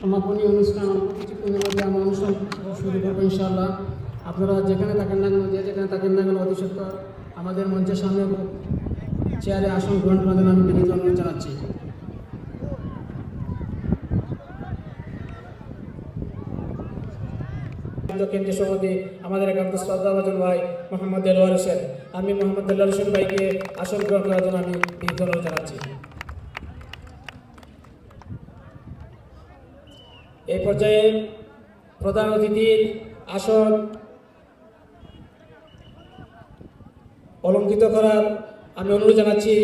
সমাপনী অনুষ্ঠান অল্প কিছুক্ষণের মধ্যে আমরা অনুষ্ঠান শুরু করব ইনশাআল্লাহ। আপনারা যেখানে থাকেন না যে যেখানে থাকেন না কেন অতি আমাদের মঞ্চের সামনে চেয়ারে আসন গ্রহণ করার জন্য আমি বিনীত অনুরোধ জানাচ্ছি। কেন্দ্রীয় সভাপতি আমাদের একান্ত শ্রদ্ধাভাজন ভাই মোহাম্মদ দেলোয়ার হোসেন। আমি মোহাম্মদ দেলোয়ার হোসেন ভাইকে আসন গ্রহণ করার জন্য আমি বিনীত অনুরোধ জানাচ্ছি। এই পর্যায়ে প্রধান অতিথির আসন অলঙ্কিত করার আমি অনুরোধ জানাচ্ছি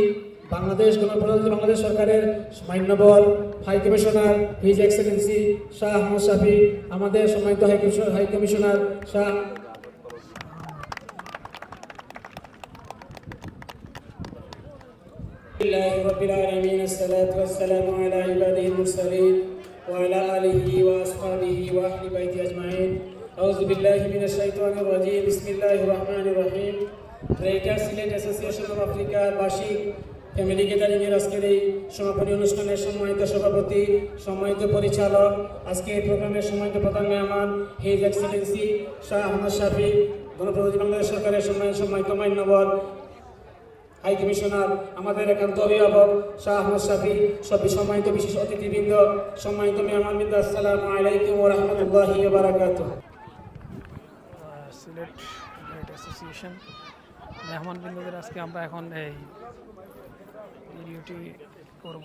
বাংলাদেশ গণপ্রজাতন্ত্রী বাংলাদেশ সরকারের মান্যবর high commissioner his excellency Shah Ahmad Shafi আমাদের সম্মানিত high commissioner high commissioner Shah لله رب العالمين الصلاة والسلام على عباده المرسلين وعلى آله وأصحابه وأهل بيته أجمعين أعوذ بالله من الشيطان الرجيم بسم الله الرحمن الرحيم greater Sylhet association of আফ্রিকার বার্ষিক ফ্যামিলি গ্যাদারিংয়ের আজকের এই সমাপনী অনুষ্ঠানের সম্মানিত সভাপতি সম্মানিত পরিচালক আজকে এই প্রোগ্রামের সম্মানিত প্রধান মেহমান হিজ এক্সেলেন্সি শাহ আহমদ শাফি গণপ্রজাতন্ত্রী বাংলাদেশ সরকারের সম্মানিত সম্মানিত মান্যবর হাই কমিশনার, আমাদের একান্ত অভিভাবক শাহ আহমদ শাফি, সবই সম্মানিত বিশেষ অতিথিবৃন্দ, সম্মানিত মেহমানবৃন্দ, আসসালামু আলাইকুম ওয়া রাহমাতুল্লাহি ওয়া বারাকাতুহু। সিলেট গ্রেট অ্যাসোসিয়েশন মেহমান বিন্দুদের আজকে আমরা এখন এই ভিডিওটি করব।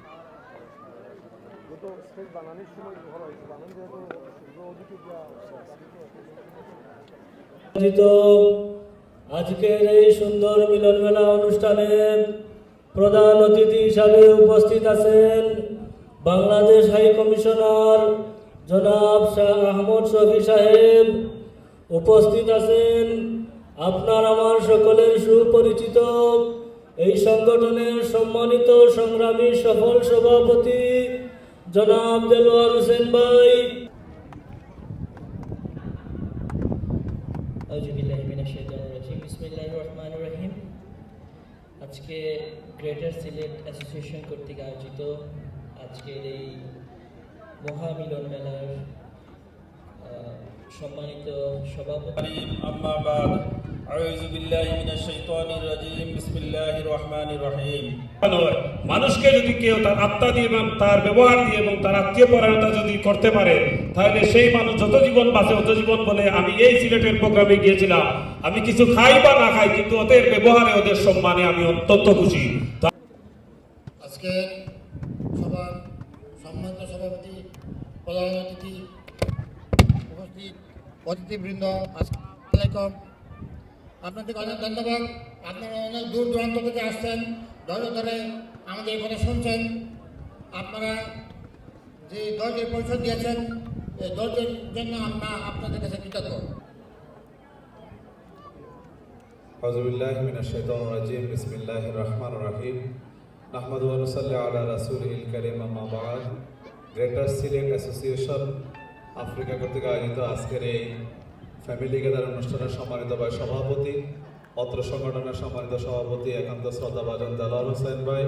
আজকের এই সুন্দর মিলন মেলা অনুষ্ঠানে প্রধান অতিথি হিসাবে উপস্থিত আছেন বাংলাদেশ হাই কমিশনার জনাব শাহ আহমদ শফি সাহেব। উপস্থিত আছেন আপনার আমার সকলের সুপরিচিত। এই সংগঠনের সম্মানিত সংগ্রামী সফল সভাপতি জনাব দেলোয়ার হোসেন ভাই। আজকে গ্রেটার সিলেট অ্যাসোসিয়েশন কর্তৃক আয়োজিত আজকের এই মহামিলন মেলার আহ, সম্মানিত সভাপতি। মানুষকে যদি কেউ তার আত্মা দিয়ে এবং তার ব্যবহার দিয়ে এবং তার আত্মীয় পরায়ণতা যদি করতে পারে তাহলে সেই মানুষ যত জীবন বাঁচে অত জীবন বলে আমি এই সিলেটের প্রোগ্রামে গিয়েছিলাম। আমি কিছু খাই বা না খাই কিন্তু ওদের ব্যবহারে ওদের সম্মানে আমি অত্যন্ত খুশি। আজকে সবার সম্মানিত সভাপতি প্রধান অতিথি উপস্থিত অতিথিবৃন্দ আপনাদেরকে অনেক ধন্যবাদ। আপনারা অনেক দূর দূরান্ত থেকে আসছেন ধৈর্য ধরে আমাদের কথা শুনছেন। আপনারা যে ধৈর্যের পরিচয় দিয়েছেন এই ধৈর্যের জন্য আমরা আপনাদের কাছে কৃতজ্ঞ। গ্রেটার অ্যাসোসিয়েশন আফ্রিকা কর্তৃক আয়োজিত আজকের এই ফ্যামিলি গেদার অনুষ্ঠানের সম্মানিত ভাই সভাপতি, অত্র সংগঠনের সম্মানিত সভাপতি, একান্ত শ্রদ্ধাভাজন দেলার হোসেন ভাই,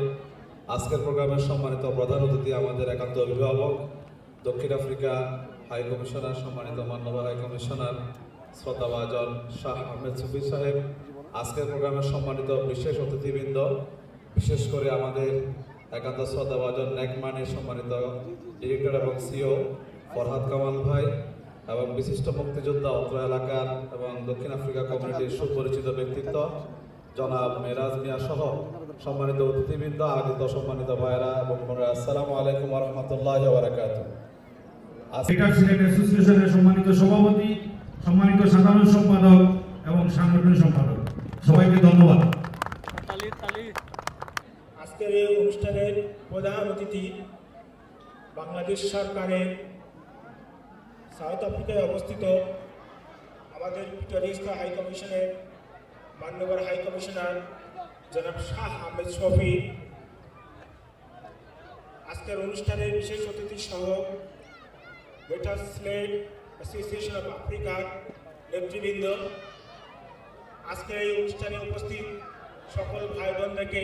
আজকের প্রোগ্রামের সম্মানিত প্রধান অতিথি আমাদের একান্ত অভিভাবক, দক্ষিণ আফ্রিকা হাই কমিশনার সম্মানিত মান্যবর হাই কমিশনার শ্রদ্ধাভাজন শাহ আহমেদ সুফি সাহেব, আজকের প্রোগ্রামের সম্মানিত বিশেষ অতিথিবৃন্দ, বিশেষ করে আমাদের একান্ত শ্রদ্ধাভাজন নেকমানের সম্মানিত ডিরেক্টর এবং সিও ফরহাদ কামাল ভাই এবং বিশিষ্ট মুক্তিযোদ্ধা অত্র এলাকার এবং দক্ষিণ আফ্রিকা কমিউনিটির সুপরিচিত ব্যক্তিত্ব জনাব মেরাজ মিয়া সহ সম্মানিত অতিথিবৃন্দ আগত সম্মানিত ভাইরা এবং বোনেরা আসসালামু আলাইকুম রহমতুল্লাহ বারাকাত আফ্রিকা সিলেট অ্যাসোসিয়েশনের সম্মানিত সভাপতি সম্মানিত সাধারণ সম্পাদক এবং সাংগঠনিক সম্পাদক। সবাইকে ধন্যবাদ। আজকের এই অনুষ্ঠানের প্রধান অতিথি বাংলাদেশ সরকারের সাউথ আফ্রিকায় অবস্থিত আমাদের পিটারিস্তা হাই কমিশনের, মান্যবর হাই কমিশনার জনাব শাহ আহমেদ শফি। আজকের অনুষ্ঠানের বিশেষ অতিথি সহ গ্রেটার স্লেট অ্যাসোসিয়েশন অফ আফ্রিকার নেতৃবৃন্দ। আজকের এই অনুষ্ঠানে উপস্থিত সকল ভাই বোনদেরকে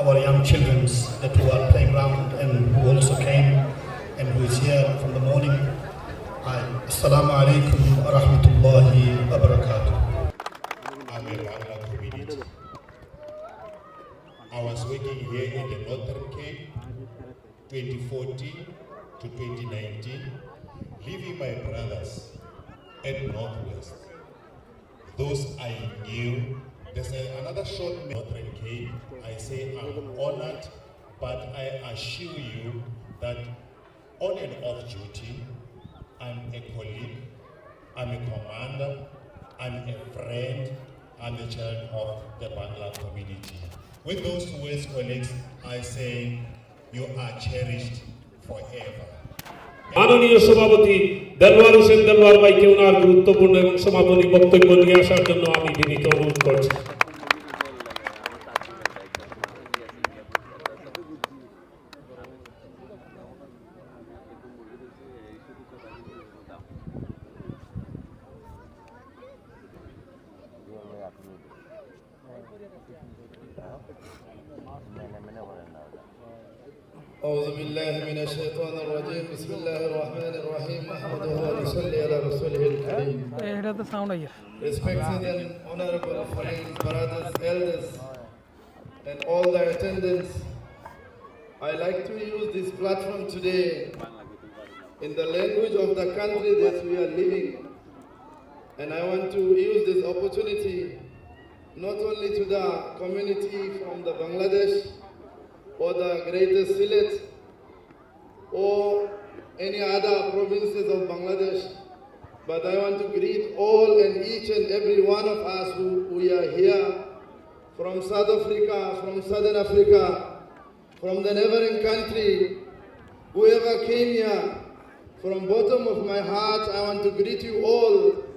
our young children that who are playing around and who also came and who is here from the morning. Hi. Assalamu alaikum wa rahmatullahi wa barakatuh. I'm. I was working here in the Northern Cape 2014 to 2019, leaving my brothers at Northwest. Those I knew, there's a- another short Northern Cape. I say I'm honored, but I assure you that on and off duty, I'm a colleague, I'm a commander, I'm a friend, I'm a child of the Bangla community. With those words, colleagues, I say you are cherished forever. মাননীয় সভাপতি দেলওয়ার হোসেন দেলওয়ার ভাইকে ওনার গুরুত্বপূর্ণ এবং সমাপনী বক্তব্য নিয়ে আসার জন্য আমি বিনীত অনুরোধ করছি। أعوذ بالله من الشيطان الرجيم. بسم الله الرحمن الرحيم. أحمده ونصلي على رسوله الكريم. Respected and honorable friends, brothers, elders, and all the attendants, I like to use this platform today in the language of the country that we are living. And I want to use this opportunity not only to the community from the Bangladesh or the Greater Sylhet or any other provinces of Bangladesh, but I want to greet all and each and every one of us who we are here from South Africa, from Southern Africa, from the neighboring country, whoever came here, from bottom of my heart, I want to greet you all.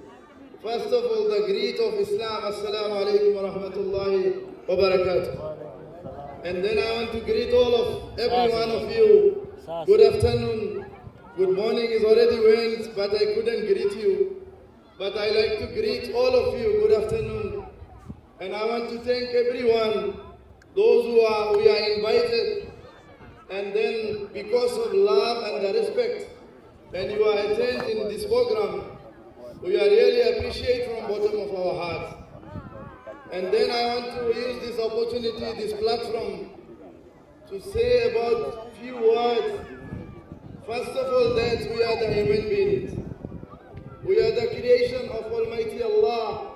First of all, the greet of Islam, Assalamu alaikum wa rahmatullahi wa barakatuh. And then I want to greet all of every one of you. Good afternoon. Good morning is already went, but I couldn't greet you. But I like to greet all of you. Good afternoon. And I want to thank everyone, those who are we are invited. And then because of love and the respect, and you are attending this program, we are really appreciate from bottom of our hearts. And then I want to use this opportunity, this platform, to say about few words. First of all, that we are the human beings. We are the creation of Almighty Allah.